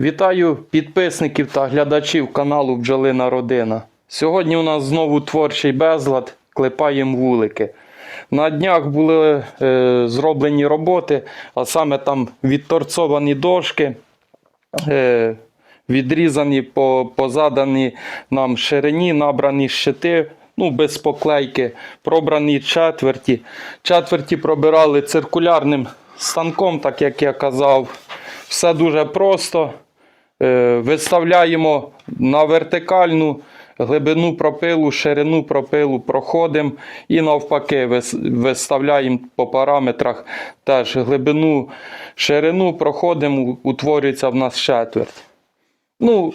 Вітаю підписників та глядачів каналу Бджолина Родина. Сьогодні у нас знову творчий безлад, клепаємо вулики. На днях були е, зроблені роботи, а саме там відторцовані дошки, е, відрізані по, заданій нам ширині, набрані щити, ну, без поклейки, пробрані четверті. Четверті пробирали циркулярним станком, так як я казав. Все дуже просто. Е, Виставляємо на вертикальну глибину пропилу, ширину пропилу проходимо і навпаки виставляємо по параметрах теж глибину, ширину проходимо, утворюється в нас четверть. Ну,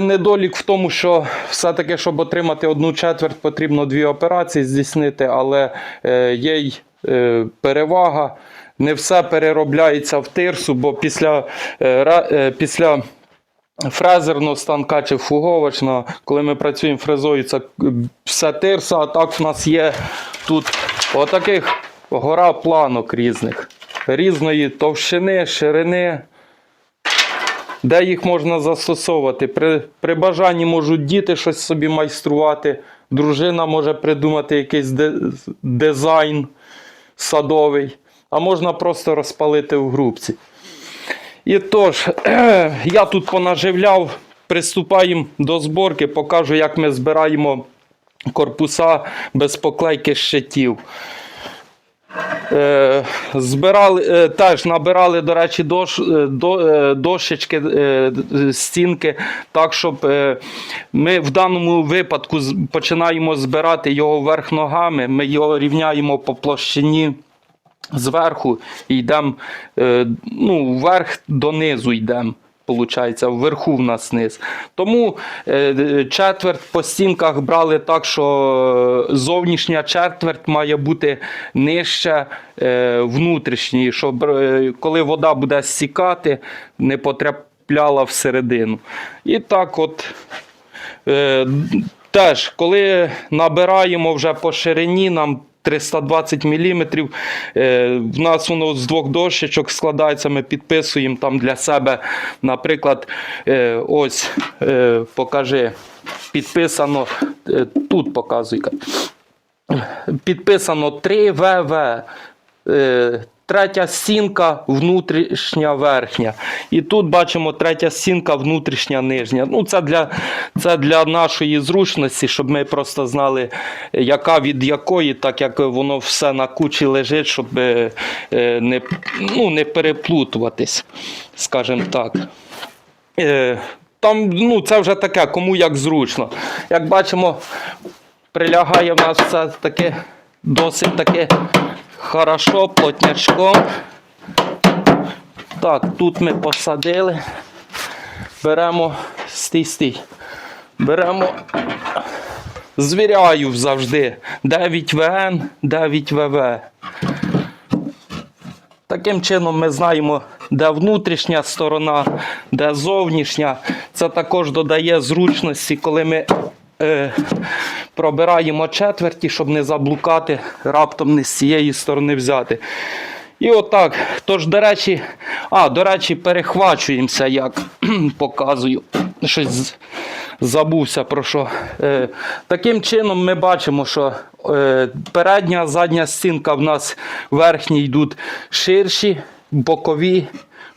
недолік в тому, що все-таки, щоб отримати одну четверть, потрібно дві операції здійснити, але е, є й е, перевага. Не все переробляється в тирсу, бо після, е, е, після фрезерного станка чи фуговочного, коли ми працюємо фрезою, це е, все тирса, а так в нас є тут отаких гора планок різних, різної товщини, ширини де їх можна застосовувати. При, при бажанні можуть діти щось собі майструвати, дружина може придумати якийсь дизайн садовий, а можна просто розпалити в грубці. І тож, я тут понаживляв, приступаємо до зборки, покажу, як ми збираємо корпуса без поклейки щитів. Е, збирали, е, теж набирали, до речі, дош, е, до, е, дощечки, е, стінки, так, щоб ми в даному випадку починаємо збирати його вверх ногами, ми його рівняємо по площині зверху і йдемо е, ну, вверх донизу йдемо. Получається, вверху в нас низ. Тому е, четверть по стінках брали так, що зовнішня четверть має бути нижче внутрішньої, щоб е, коли вода буде стікати, не потрапляла всередину. І так от теж, коли набираємо вже по ширині, нам 320 мм, е, в нас воно з двох дощечок складається, ми підписуємо там для себе, наприклад, е, ось, е, покажи, підписано, тут показуй. Підписано 3 ВВ. Третя стінка, внутрішня верхня. І тут бачимо третя стінка, внутрішня нижня. Ну, це для, це для нашої зручності, щоб ми просто знали, яка від якої, так як воно все на кучі лежить, щоб е, е, не, ну, не переплутуватись, скажімо так. Е, Там, ну, це вже таке, кому як зручно. Як бачимо, прилягає в нас все таке досить таке хорошо, плотнячком. Так, тут ми посадили. Беремо стій, стій. Беремо, звіряю завжди 9 ВН, 9 ВВ. Таким чином ми знаємо, де внутрішня сторона, де зовнішня. Це також додає зручності, коли ми е, пробираємо четверті, щоб не заблукати, раптом не з цієї сторони взяти. І отак. Тож, до речі, а, до речі, перехвачуємося, як показую. Щось забувся про що. Е, таким чином ми бачимо, що е, передня, задня стінка в нас верхні йдуть ширші, бокові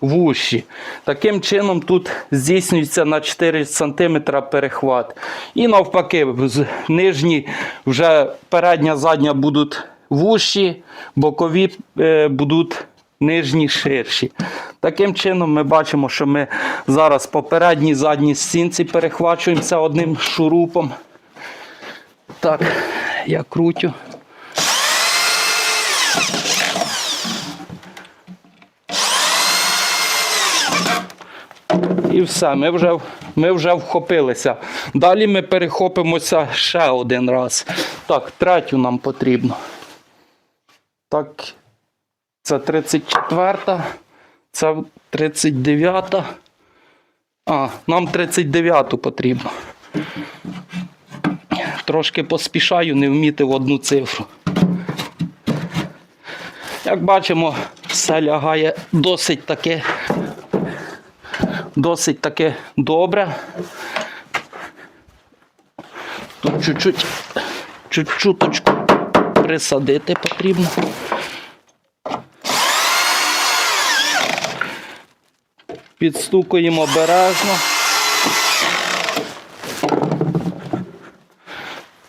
вущі. Таким чином тут здійснюється на 4 см перехват. І навпаки, нижні вже передня, задня будуть вущі, бокові е, будуть нижні ширші. Таким чином ми бачимо, що ми зараз по передній задній стінці перехвачуємося одним шурупом. Так, я крутю. І все, ми вже, ми вже вхопилися. Далі ми перехопимося ще один раз. Так, третю нам потрібно. Так, це 34, це 39. А, нам 39-ту потрібно. Трошки поспішаю, не вміти в одну цифру. Як бачимо, все лягає досить таки досить таки добре. Тут чуть-чуть, чуть-чуточку присадити потрібно. Підстукуємо обережно.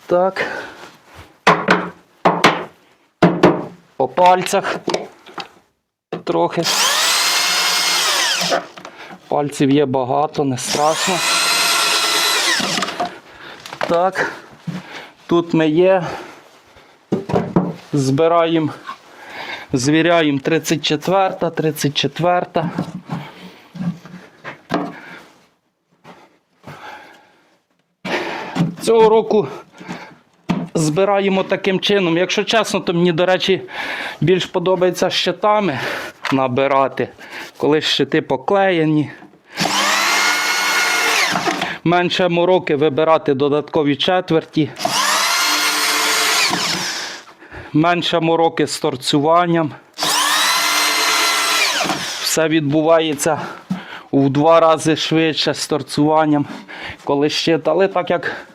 Так. По пальцях трохи. Пальців є багато, не страшно. Так. Тут ми є. Збираємо, звіряємо 34, 34. Цього року збираємо таким чином. Якщо чесно, то мені, до речі, більш подобається щитами набирати, коли щити поклеєні. Менше мороки вибирати додаткові четверті. Менше мороки з торцюванням. Все відбувається у два рази швидше з торцюванням, коли щит. Але так як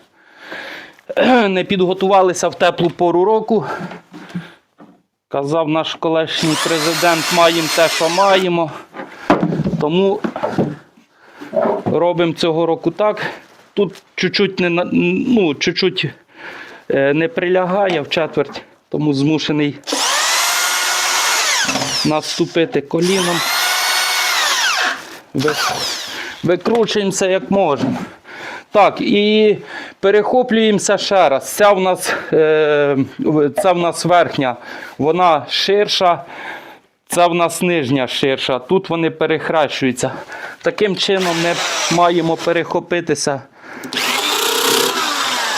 не підготувалися в теплу пору року. Казав наш колишній президент, маємо те, що маємо. Тому робимо цього року так. Тут чуть-чуть не, ну, чуть-чуть е, не прилягає в четверть, тому змушений наступити коліном. Викручуємося як можемо. Так, і перехоплюємося ще раз. Ця в нас, е, це в нас верхня, вона ширша, це в нас нижня ширша. Тут вони перехрещуються. Таким чином ми маємо перехопитися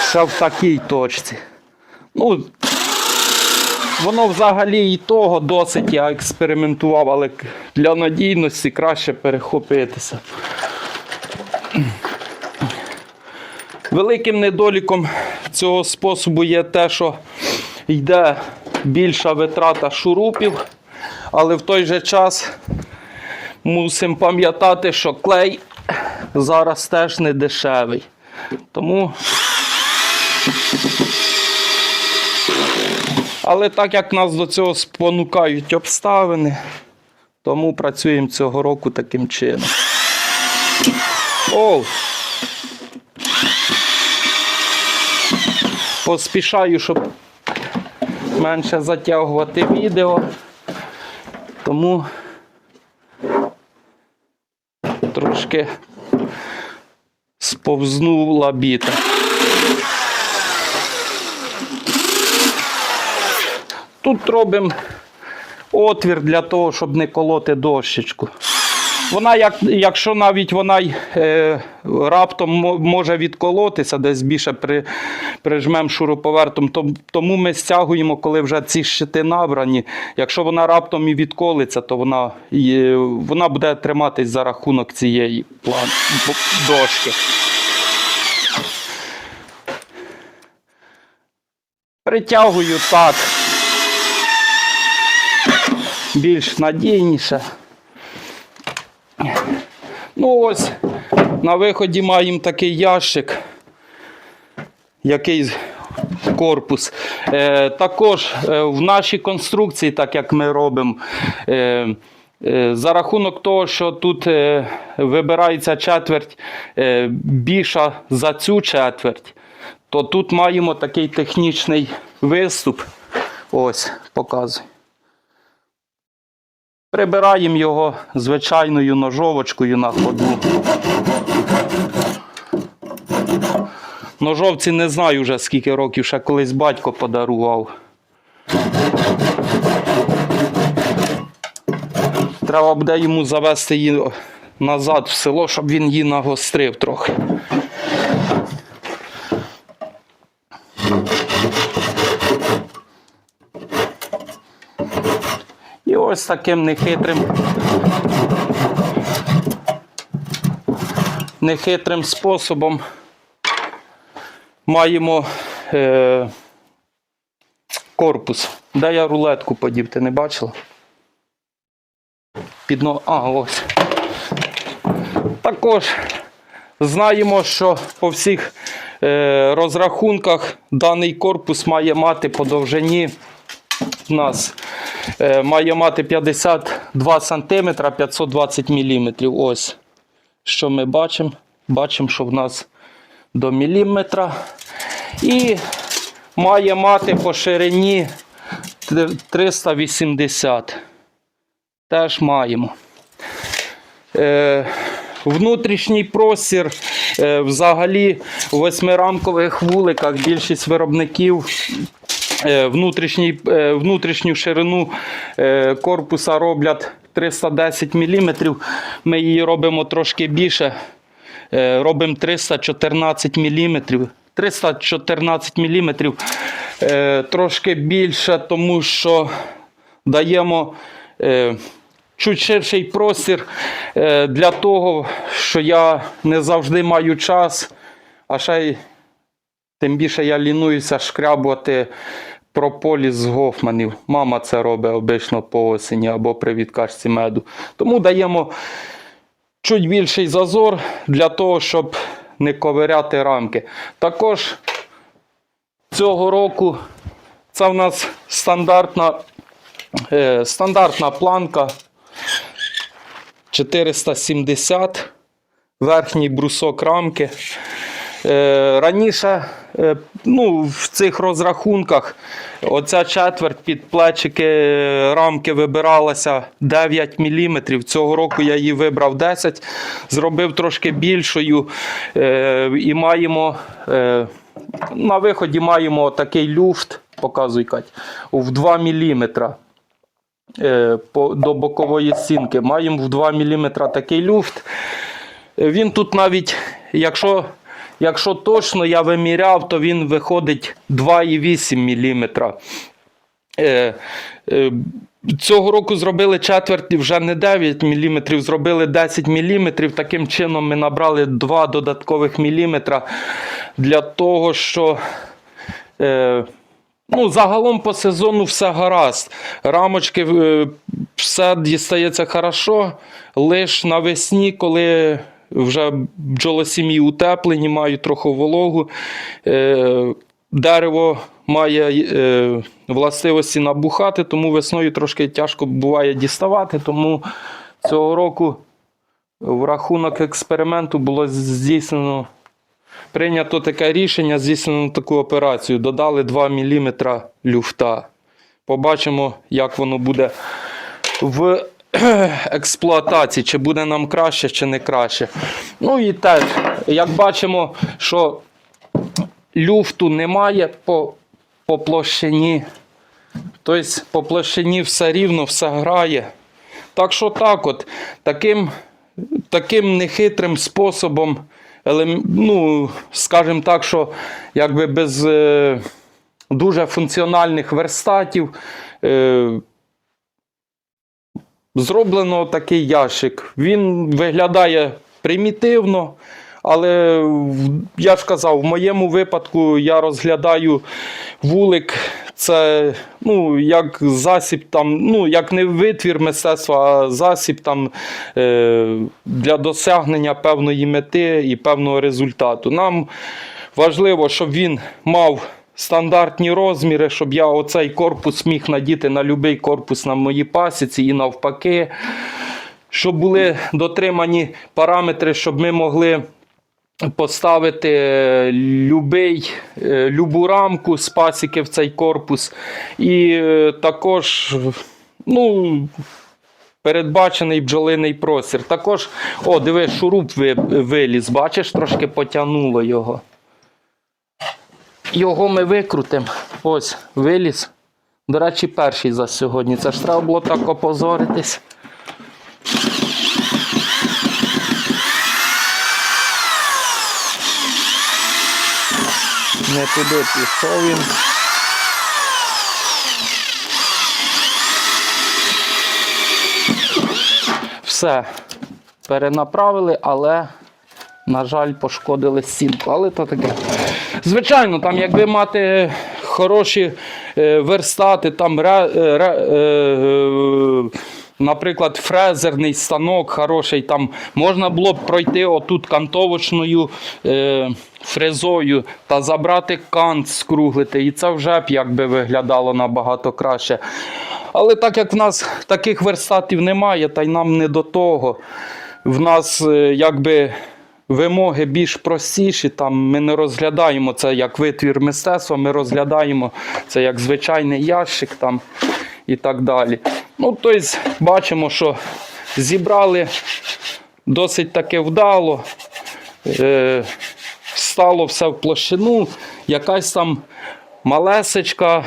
ще в такій точці. Ну, воно взагалі і того досить я експериментував, але для надійності краще перехопитися. Великим недоліком цього способу є те, що йде більша витрата шурупів, але в той же час мусимо пам'ятати, що клей зараз теж не дешевий. Тому. Але так як нас до цього спонукають обставини, тому працюємо цього року таким чином. Оу! Поспішаю, щоб менше затягувати відео. Тому трошки сповзнула біта. Тут робимо отвір для того, щоб не колоти дощечку. Вона, як, якщо навіть вона е, раптом може відколотися, десь більше при, прижмемо шуруповертом, тому ми стягуємо, коли вже ці щити набрані. Якщо вона раптом і відколиться, то вона, вона буде триматись за рахунок цієї план, дошки. Притягую так. Більш надійніше. Ну ось, на виході маємо такий ящик, який корпус. Е, також е, в нашій конструкції, так як ми робимо, е, е, за рахунок того, що тут е, вибирається четверть більша за цю четверть, то тут маємо такий технічний виступ. Ось, показую. Прибираємо його звичайною ножовочкою на ходу. Ножовці не знаю вже скільки років, ще колись батько подарував. Треба буде йому завести її назад в село, щоб він її нагострив трохи. І ось таким нехитрим. Нехитрим способом маємо е, корпус. Де я рулетку подів, ти не бачила? Під но... А, ось. Також знаємо, що по всіх е, розрахунках даний корпус має мати по довжині у нас е, має мати 52 см 520 мм. Ось що ми бачимо. Бачимо, що в нас до міліметра. І має мати по ширині 380. Теж маємо. Е, внутрішній простір е, взагалі у восьмирамкових вуликах більшість виробників е, внутрішній, е, внутрішню ширину е, корпуса роблять 310 мм. Ми її робимо трошки більше. Е, робимо 314 мм. 314 мм трошки більше, тому що даємо е, чуть ширший простір е, для того, що я не завжди маю час, а ще й тим більше я лінуюся шкрябувати прополіс з гофманів. Мама це робить обично по осені або при відкачці меду. Тому даємо чуть більший зазор для того, щоб не ковиряти рамки. Також цього року це в нас стандартна, е, стандартна планка 470, верхній брусок рамки. Е, Раніше е, ну, в цих розрахунках оця четверть під плечики е, рамки вибиралася 9 мм. Цього року я її вибрав 10, зробив трошки більшою. І маємо на виході маємо такий люфт, показуй Кать, в 2 мм до бокової стінки. Маємо в 2 мм такий люфт. Він тут навіть, якщо, якщо точно я виміряв, то він виходить 2,8 мм. Е, е, Цього року зробили четверть вже не 9 мм, зробили 10 мм. Таким чином ми набрали 2 додаткових міліметра для того, що е, ну, загалом по сезону все гаразд. Рамочки все дістається хорошо. Лише навесні, коли вже бджолосім'ї утеплені, мають трохи вологу. Е, дерево має е, властивості набухати, тому весною трошки тяжко буває діставати. Тому цього року в рахунок експерименту було здійснено прийнято таке рішення, здійснено таку операцію. Додали 2 мм люфта. Побачимо, як воно буде в експлуатації, чи буде нам краще, чи не краще. Ну і теж, як бачимо, що люфту немає по, по площині. Тобто по площині все рівно, все грає. Так що так от, таким, таким нехитрим способом, ну, скажімо так, що якби без е, дуже функціональних верстатів. Зроблено такий ящик. Він виглядає примітивно, але я ж казав, в моєму випадку я розглядаю вулик. Це ну, як засіб, там, ну, як не витвір мистецтва, а засіб там, е, для досягнення певної мети і певного результату. Нам важливо, щоб він мав стандартні розміри, щоб я оцей корпус міг надіти на будь-який корпус на моїй пасіці і навпаки. Щоб були дотримані параметри, щоб ми могли поставити е, любий, е, любу рамку з пасіки в цей корпус. І е, також ну, передбачений бджолиний простір. Також, о, диви, шуруп виліз, бачиш, трошки потягнуло його. Його ми викрутимо. Ось, виліз. До речі, перший за сьогодні. Це ж треба було так опозоритись. Не туди пішов він. Все. Перенаправили, але, на жаль, пошкодили стінку. Але то таке. Звичайно, там, якби мати хороші е, верстати, там ре, е, ре, е, наприклад, фрезерний станок хороший, там можна було б пройти отут кантовочною е, фрезою та забрати кант, скруглити. І це вже б якби виглядало набагато краще. Але так як в нас таких верстатів немає, та й нам не до того. В нас е, якби вимоги більш простіші. Там ми не розглядаємо це як витвір мистецтва, ми розглядаємо це як звичайний ящик там і так далі. Ну, тобто, бачимо, що зібрали досить таки вдало. Е, стало все в площину, якась там малесечка,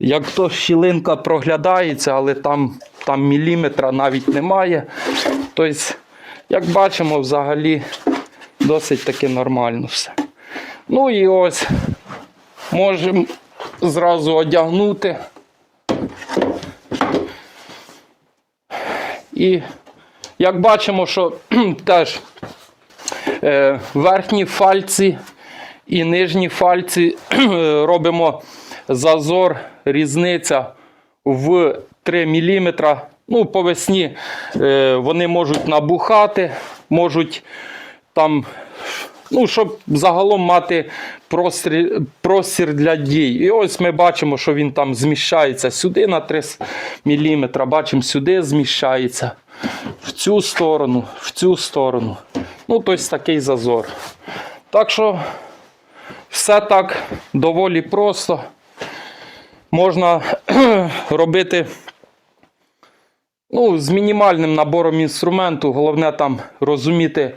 як то щілинка проглядається, але там, там міліметра навіть немає. Тобто, як бачимо, взагалі досить таки нормально все. Ну і ось можемо зразу одягнути. І як бачимо, що теж е, верхні фальці і нижні фальці робимо зазор, різниця в 3 мм. Ну, по весні е, вони можуть набухати, можуть там, ну, щоб загалом мати простір, простір для дій. І ось ми бачимо, що він там зміщається сюди на 3 мм, бачимо, сюди зміщається, в цю сторону, в цю сторону. Ну, тобто такий зазор. Так що все так доволі просто. Можна робити ну, з мінімальним набором інструменту. Головне там розуміти.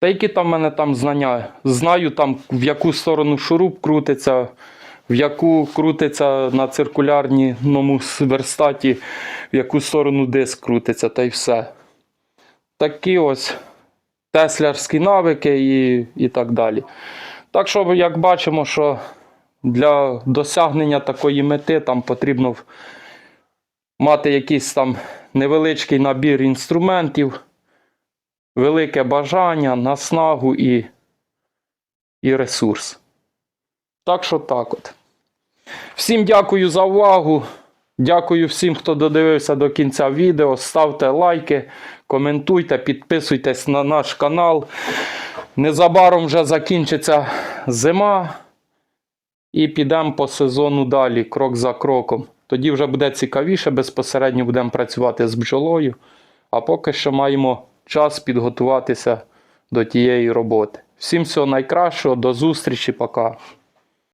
Та які там в мене там знання? Знаю там, в яку сторону шуруп крутиться, в яку крутиться на циркулярному верстаті, в яку сторону диск крутиться, та й все. Такі ось теслярські навики і, і так далі. Так що, як бачимо, що для досягнення такої мети там потрібно мати якийсь там невеличкий набір інструментів, велике бажання, наснагу і, і ресурс. Так що так от. Всім дякую за увагу. Дякую всім, хто додивився до кінця відео. Ставте лайки, коментуйте, підписуйтесь на наш канал. Незабаром вже закінчиться зима. І підемо по сезону далі, крок за кроком. Тоді вже буде цікавіше, безпосередньо будемо працювати з бджолою. А поки що маємо час підготуватися до тієї роботи. Всім всього найкращого, до зустрічі, пока.